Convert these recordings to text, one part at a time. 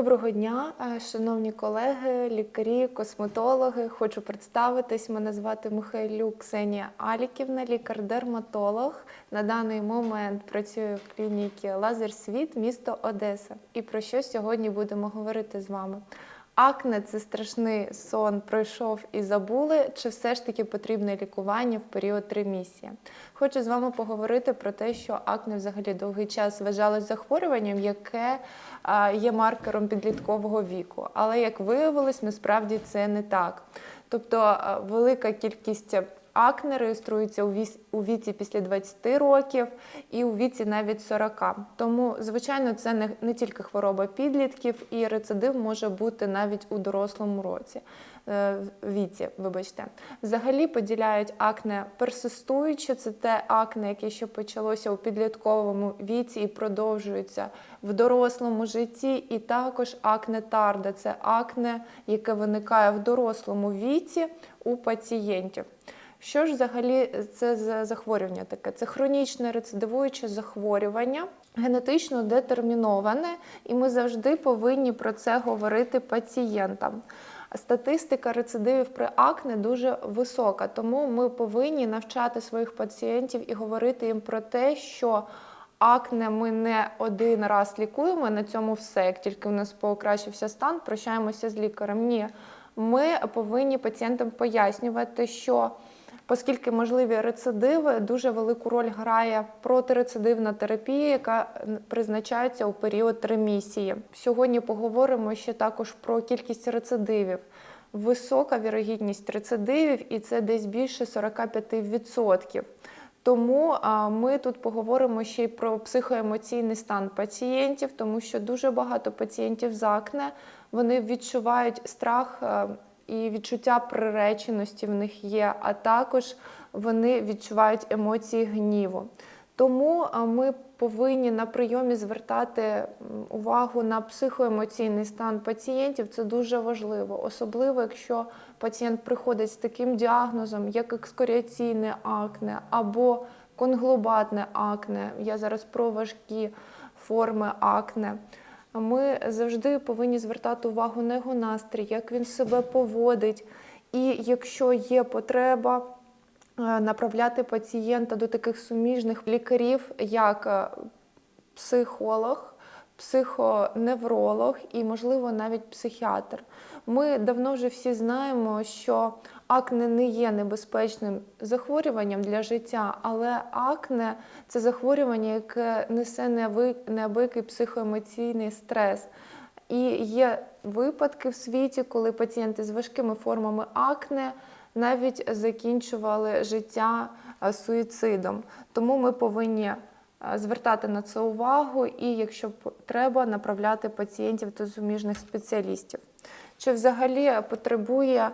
Доброго дня, е, шановні колеги, лікарі, косметологи. Хочу представитись. Мене звати Михайлюк Ксенія Аліківна, лікар-дерматолог. На даний момент працюю в клініці Лазер Світ, місто Одеса. І про що сьогодні будемо говорити з вами? Акне це страшний сон, пройшов і забули, чи все ж таки потрібне лікування в період ремісії. Хочу з вами поговорити про те, що акне взагалі довгий час вважалось захворюванням, яке є маркером підліткового віку. Але як виявилось, насправді це не так. Тобто велика кількість акне реєструється у віці після 20 років і у віці навіть 40. Тому, звичайно, це не, не тільки хвороба підлітків, і рецидив може бути навіть у дорослому році. е, Віці, вибачте, взагалі поділяють акне персистуюче, це те акне, яке ще почалося у підлітковому віці і продовжується в дорослому житті, і також акне тарда це акне, яке виникає в дорослому віці у пацієнтів. Що ж взагалі це за захворювання таке? Це хронічне рецидивуюче захворювання, генетично детерміноване, і ми завжди повинні про це говорити пацієнтам. Статистика рецидивів при акне дуже висока, тому ми повинні навчати своїх пацієнтів і говорити їм про те, що акне ми не один раз лікуємо, на цьому все. Як тільки в нас покращився стан, прощаємося з лікарем. Ні, ми повинні пацієнтам пояснювати, що Оскільки можливі рецидиви, дуже велику роль грає протирецидивна терапія, яка призначається у період ремісії. Сьогодні поговоримо ще також про кількість рецидивів. Висока вірогідність рецидивів, і це десь більше 45%. Тому ми тут поговоримо ще й про психоемоційний стан пацієнтів, тому що дуже багато пацієнтів з акне вони відчувають страх. І відчуття приреченості в них є, а також вони відчувають емоції гніву. Тому ми повинні на прийомі звертати увагу на психоемоційний стан пацієнтів. Це дуже важливо, особливо якщо пацієнт приходить з таким діагнозом, як екскоріаційне акне або конглобатне акне. Я зараз про важкі форми акне. Ми завжди повинні звертати увагу на його настрій, як він себе поводить. І якщо є потреба, е, направляти пацієнта до таких суміжних лікарів, як е, психолог, психоневролог і, можливо, навіть психіатр. Ми давно вже всі знаємо, що акне не є небезпечним захворюванням для життя, але акне це захворювання, яке несе неабиякий психоемоційний стрес. І є випадки в світі, коли пацієнти з важкими формами акне навіть закінчували життя е, суїцидом. Тому ми повинні е, звертати на це увагу і, якщо треба, направляти пацієнтів до суміжних спеціалістів. Чи взагалі потребує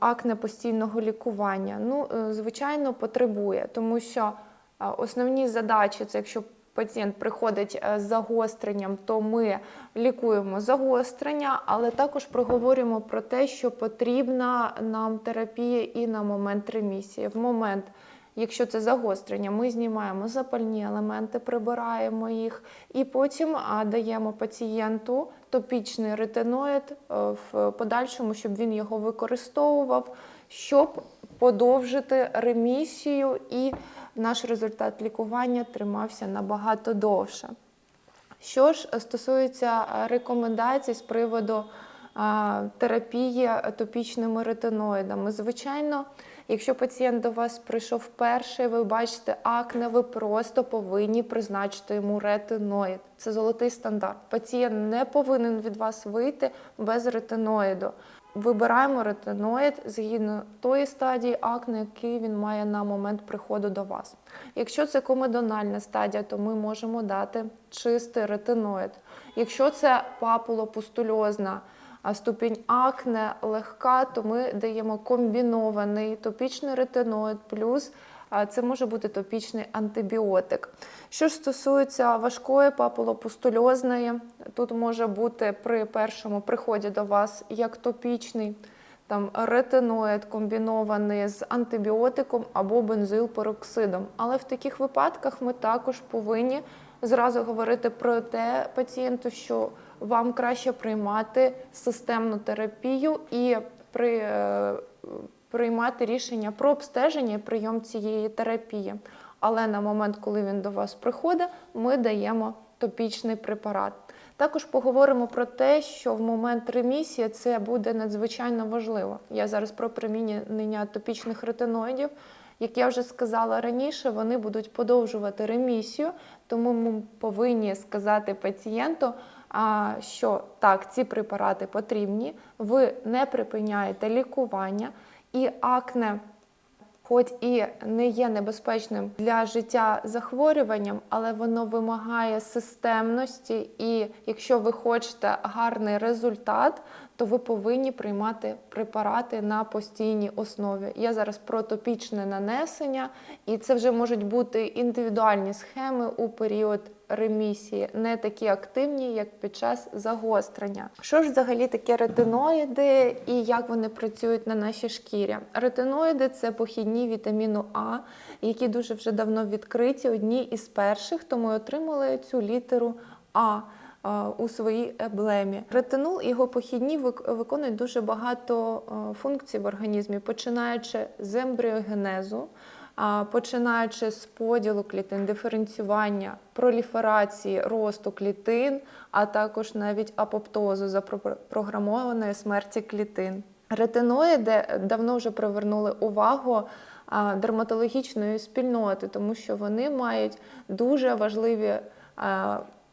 акне постійного лікування? Ну, е, звичайно, потребує, тому що основні задачі це якщо пацієнт приходить е, з загостренням, то ми лікуємо загострення, але також проговорюємо про те, що потрібна нам терапія і на момент ремісії. В момент, якщо це загострення, ми знімаємо запальні елементи, прибираємо їх і потім даємо пацієнту топічний ретиноїд е, в подальшому, щоб він його використовував, щоб подовжити ремісію і наш результат лікування тримався набагато довше. Що ж стосується е, рекомендацій з приводу терапії топічними ретиноїдами, звичайно, якщо пацієнт до вас прийшов вперше, ви бачите акне, ви просто повинні призначити йому ретиноїд. Це золотий стандарт. Пацієнт не повинен від вас вийти без ретиноїду. Вибираємо ретиноїд згідно тої стадії акне, який він має на момент приходу до вас. Якщо це комедональна стадія, то ми можемо дати чистий ретиноїд. Якщо це папулопустульозна а ступінь акне легка, то ми даємо комбінований топічний ретиноїд плюс це може бути топічний антибіотик. Що ж стосується важкої папулопустульозної, тут може бути при першому приході до вас як топічний там ретиноїд комбінований з антибіотиком або бензилпероксидом. Але в таких випадках ми також повинні зразу говорити про те пацієнту, що вам краще приймати системну терапію і при, е, приймати рішення про обстеження і прийом цієї терапії. Але на момент, коли він до вас приходить, ми даємо топічний препарат. Також поговоримо про те, що в момент ремісії це буде надзвичайно важливо. Я зараз про примінення топічних ретиноїдів. Як я вже сказала раніше, вони будуть подовжувати ремісію, тому ми повинні сказати пацієнту, що так, ці препарати потрібні, ви не припиняєте лікування, і акне хоч і не є небезпечним для життя захворюванням, але воно вимагає системності. І якщо ви хочете гарний результат, то ви повинні приймати препарати на постійній основі. Я зараз про топічне нанесення, і це вже можуть бути індивідуальні схеми у період ремісії, не такі активні, як під час загострення. Що ж взагалі таке ретиноїди і як вони працюють на нашій шкірі? Ретиноїди це похідні вітаміну А, які дуже вже давно відкриті, одні із перших, тому й отримали цю літеру А. е, У своїй еблемі ретинол і його похідні виконують дуже багато е, функцій в організмі, починаючи з ембріогенезу, починаючи з поділу клітин, диференціювання, проліферації, росту клітин, а також навіть апоптозу запрограмованої смерті клітин. Ретиноїди давно вже привернули увагу дерматологічної спільноти, тому що вони мають дуже важливі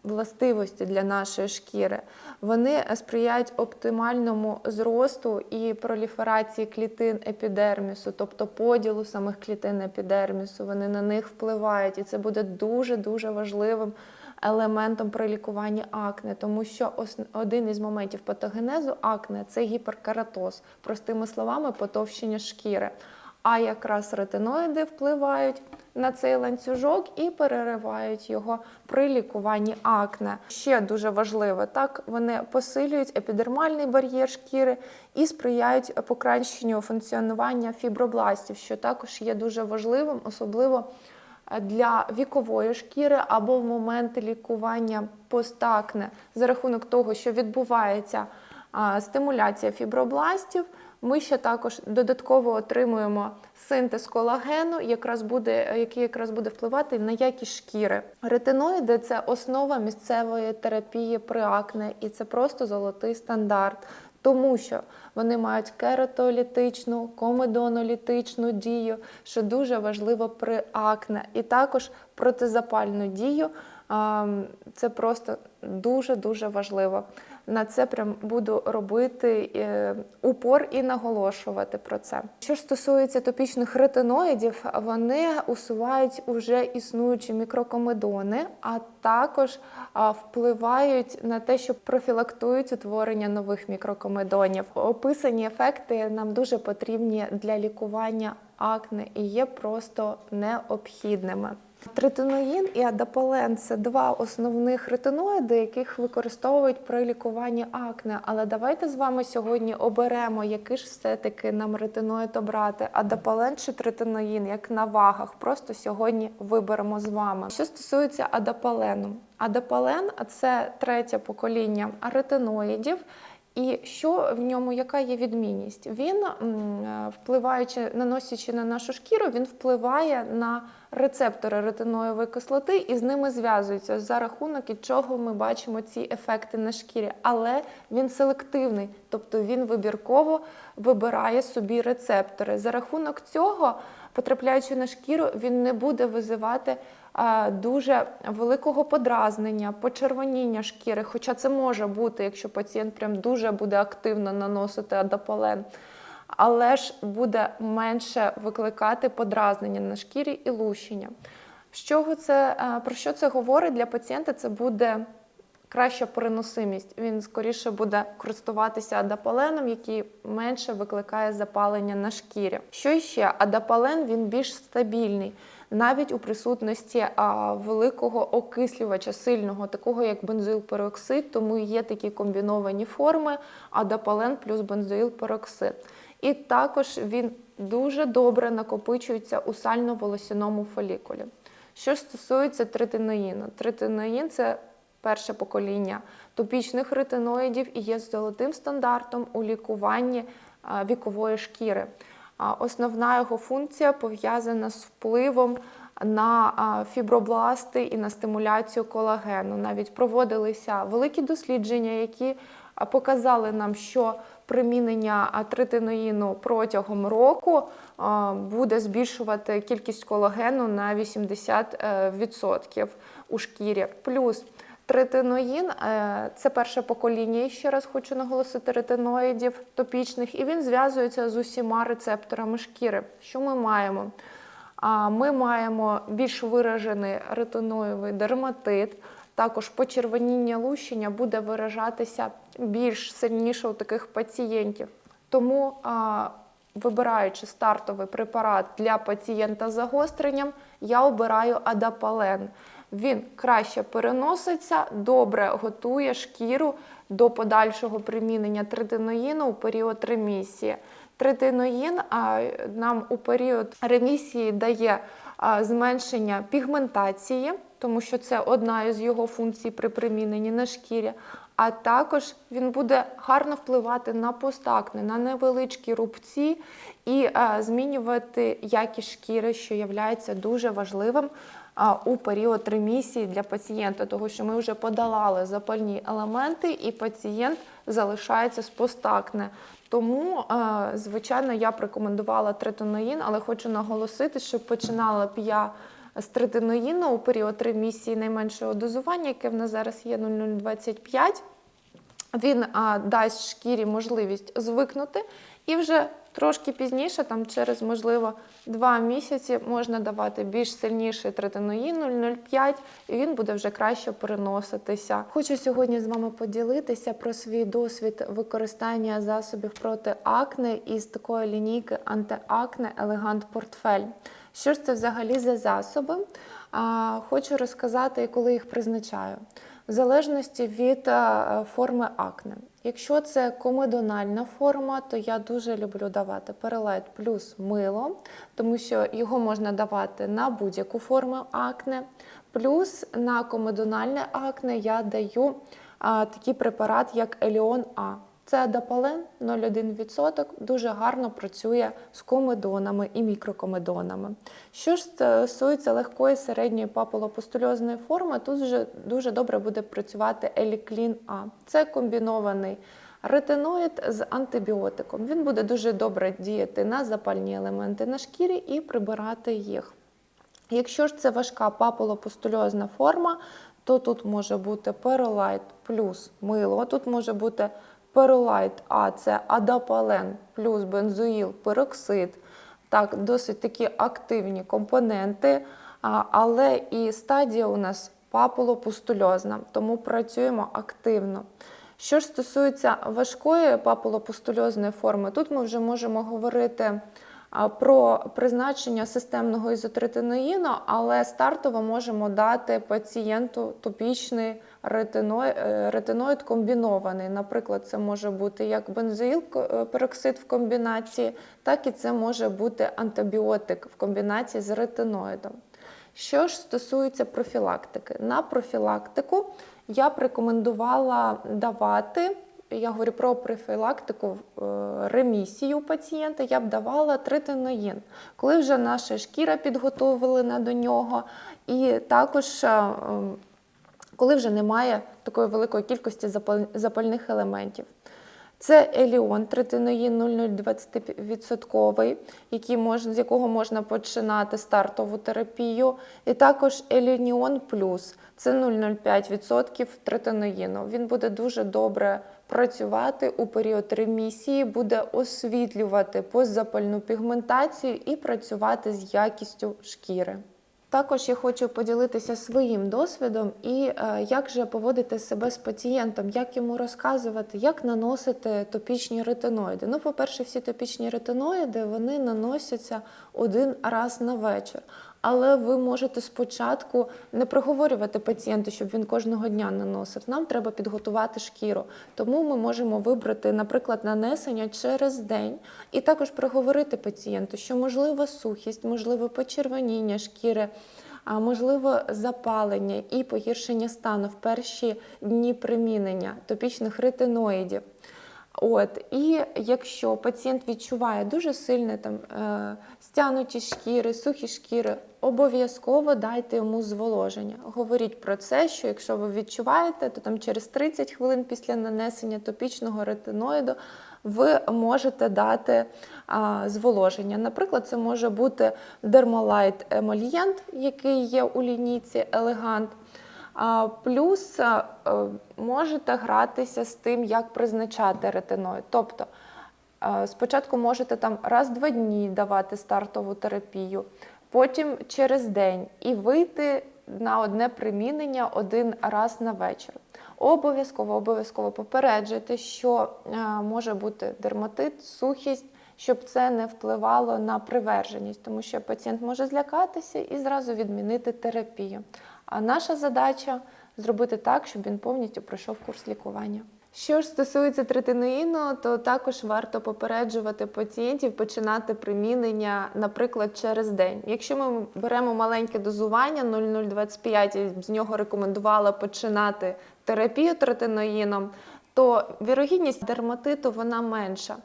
властивості для нашої шкіри. Вони сприяють оптимальному зросту і проліферації клітин епідермісу, тобто поділу самих клітин епідермісу. Вони на них впливають, і це буде дуже дуже важливим елементом при лікуванні акне, тому що один із моментів патогенезу акне це гіперкератоз, простими словами, потовщення шкіри. А якраз ретиноїди впливають на цей ланцюжок і переривають його при лікуванні акне. Ще дуже важливо, так вони посилюють епідермальний бар'єр шкіри і сприяють покращенню функціонування фібробластів, що також є дуже важливим, особливо для вікової шкіри або в момент лікування постакне за рахунок того, що відбувається стимуляція фібробластів. Ми ще також додатково отримуємо синтез колагену, якраз буде, який якраз буде впливати на якість шкіри. Ретиноїди це основа місцевої терапії при акне, і це просто золотий стандарт. Тому що вони мають кератолітичну, комедонолітичну дію, що дуже важливо при акне, і також протизапальну дію. Це просто дуже дуже важливо. На це прям буду робити е, упор і наголошувати про це. Що ж стосується топічних ретиноїдів, вони усувають уже існуючі мікрокомедони, а також впливають на те, що профілактують утворення нових мікрокомедонів. Описані ефекти нам дуже потрібні для лікування акне і є просто необхідними. Третиноїн і адапален це два основних ретиноїди, яких використовують при лікуванні акне. Але давайте з вами сьогодні оберемо, який ж все-таки нам ретиноїд обрати, адапален чи третиноїн, як на вагах. Просто сьогодні виберемо з вами. Що стосується адапалену, адапален це третє покоління ретиноїдів. І що в ньому, яка є відмінність? Він, е, впливаючи, наносячи на нашу шкіру, він впливає на рецептори ретиноївої кислоти і з ними зв'язується за рахунок від чого ми бачимо ці ефекти на шкірі. Але він селективний, тобто він вибірково вибирає собі рецептори. За рахунок цього, потрапляючи на шкіру, він не буде визивати дуже великого подразнення, почервоніння шкіри. Хоча це може бути, якщо пацієнт прям дуже буде активно наносити адапален. Але ж буде менше викликати подразнення на шкірі і лущення. З чого це, про що це говорить для пацієнта? Це буде краща переносимість. Він скоріше буде користуватися адапаленом, який менше викликає запалення на шкірі. Що ще? Адапален він більш стабільний. Навіть у присутності а, великого окислювача, сильного, такого як бензоїлпероксид, тому є такі комбіновані форми адапален плюс бензоїлпероксид. І також він дуже добре накопичується у сально-волосяному фолікулі. Що стосується третиноїну, третиноїн це перше покоління топічних ретиноїдів і є золотим стандартом у лікуванні вікової шкіри. Основна його функція пов'язана з впливом на фібробласти і на стимуляцію колагену. Навіть проводилися великі дослідження, які показали нам, що примінення а, третиноїну протягом року буде збільшувати кількість колагену на 80% у шкірі. Плюс Третиноїн е, це перше покоління, ще раз хочу наголосити, ретиноїдів топічних, і він зв'язується з усіма рецепторами шкіри. Що ми маємо? Ми маємо більш виражений ретиноївий дерматит, також почервоніння лущення буде виражатися більш сильніше у таких пацієнтів. Тому, вибираючи стартовий препарат для пацієнта з загостренням, я обираю адапален. Він краще переноситься, добре готує шкіру до подальшого примінення третиноїну у період ремісії. Третиноїн нам у період ремісії дає зменшення пігментації, тому що це одна із його функцій при приміненні на шкірі. А також він буде гарно впливати на постакне, на невеличкі рубці і а, змінювати якість шкіри, що є дуже важливим а, у період ремісії для пацієнта, тому що ми вже подолали запальні елементи, і пацієнт залишається з постакне. Тому, а, звичайно, я б рекомендувала третиноїн, але хочу наголосити, що починала б я з третиноїну у період ремісії найменшого дозування, яке в нас зараз є 0,025. Він а, дасть шкірі можливість звикнути, і вже трошки пізніше, там через можливо два місяці, можна давати більш сильніший третиноїн 0,05, і він буде вже краще переноситися. Хочу сьогодні з вами поділитися про свій досвід використання засобів проти акне із такої лінійки антиакне Елегант Портфель. Що ж це взагалі за засоби? Хочу розказати, коли їх призначаю. В залежності від форми акне. Якщо це комедональна форма, то я дуже люблю давати перелайт плюс мило, тому що його можна давати на будь-яку форму акне. Плюс на комедональне акне я даю а, такий препарат, як Еліон А. Це адапален 0,1%, дуже гарно працює з комедонами і мікрокомедонами. Що ж стосується легкої середньої папулопустульозної форми, тут вже дуже добре буде працювати Еліклін А. Це комбінований ретиноїд з антибіотиком. Він буде дуже добре діяти на запальні елементи на шкірі і прибирати їх. Якщо ж це важка папулопустульозна форма, то тут може бути перолайт плюс мило, тут може бути Перолайт А це адапален плюс бензоїл, пероксид. Так, досить такі активні компоненти, але і стадія у нас папулопустульозна, тому працюємо активно. Що ж стосується важкої папулопустульозної форми, тут ми вже можемо говорити про призначення системного ізотретиноїну, але стартово можемо дати пацієнту топічний ретиноїд, ретиноїд комбінований. Наприклад, це може бути як бензоїл е, в комбінації, так і це може бути антибіотик в комбінації з ретиноїдом. Що ж стосується профілактики, на профілактику я б рекомендувала давати я говорю про профілактику е, ремісію пацієнта, я б давала тритиноїн, коли вже наша шкіра підготовлена до нього, і також е, коли вже немає такої великої кількості запальних елементів. Це еліон, третиноїн 0,020%, який мож, з якого можна починати стартову терапію. І також елініон плюс це 0,05% третиноїну. Він буде дуже добре працювати у період ремісії, буде освітлювати постзапальну пігментацію і працювати з якістю шкіри. Також я хочу поділитися своїм досвідом і е, як же поводити себе з пацієнтом, як йому розказувати, як наносити топічні ретиноїди. Ну, по-перше, всі топічні ретиноїди вони наносяться один раз на вечір. Але ви можете спочатку не проговорювати пацієнту, щоб він кожного дня наносив. Нам треба підготувати шкіру. Тому ми можемо вибрати, наприклад, нанесення через день, і також проговорити пацієнту, що можлива сухість, можливе почервоніння шкіри. а можливо запалення і погіршення стану в перші дні примінення топічних ретиноїдів. От, і якщо пацієнт відчуває дуже сильне там е, стянуті шкіри, сухі шкіри, обов'язково дайте йому зволоження. Говоріть про це, що якщо ви відчуваєте, то там через 30 хвилин після нанесення топічного ретиноїду ви можете дати а, зволоження. Наприклад, це може бути дермалайт емольєнт, який є у лінійці Елегант. Плюс е, можете гратися з тим, як призначати ретиноїд. Тобто е, спочатку можете там раз-два дні давати стартову терапію, потім через день і вийти на одне примінення один раз на вечір. Обов'язково обов'язково попереджуйте, що е, може бути дерматит, сухість, щоб це не впливало на приверженість, тому що пацієнт може злякатися і зразу відмінити терапію. А наша задача зробити так, щоб він повністю пройшов курс лікування. Що ж стосується третиноїну, то також варто попереджувати пацієнтів починати примінення, наприклад, через день. Якщо ми беремо маленьке дозування 0,025 і з нього рекомендувала починати терапію третиноїном, то вірогідність дерматиту вона менша.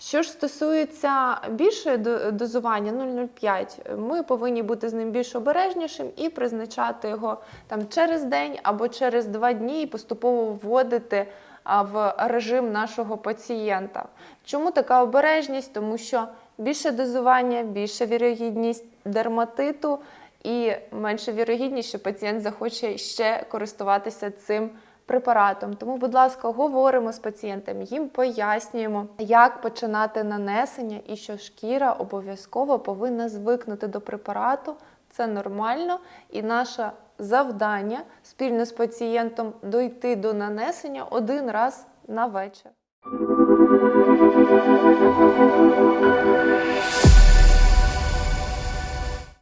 Що ж стосується більшої дозування 0,05, ми повинні бути з ним більш обережнішим і призначати його там через день або через два дні і поступово вводити в режим нашого пацієнта. Чому така обережність? Тому що більше дозування, більша вірогідність дерматиту і менша вірогідність, що пацієнт захоче ще користуватися цим препаратом. Тому, будь ласка, говоримо з пацієнтами, їм пояснюємо, як починати нанесення і що шкіра обов'язково повинна звикнути до препарату. Це нормально, і наше завдання спільно з пацієнтом дойти до нанесення один раз на вечір.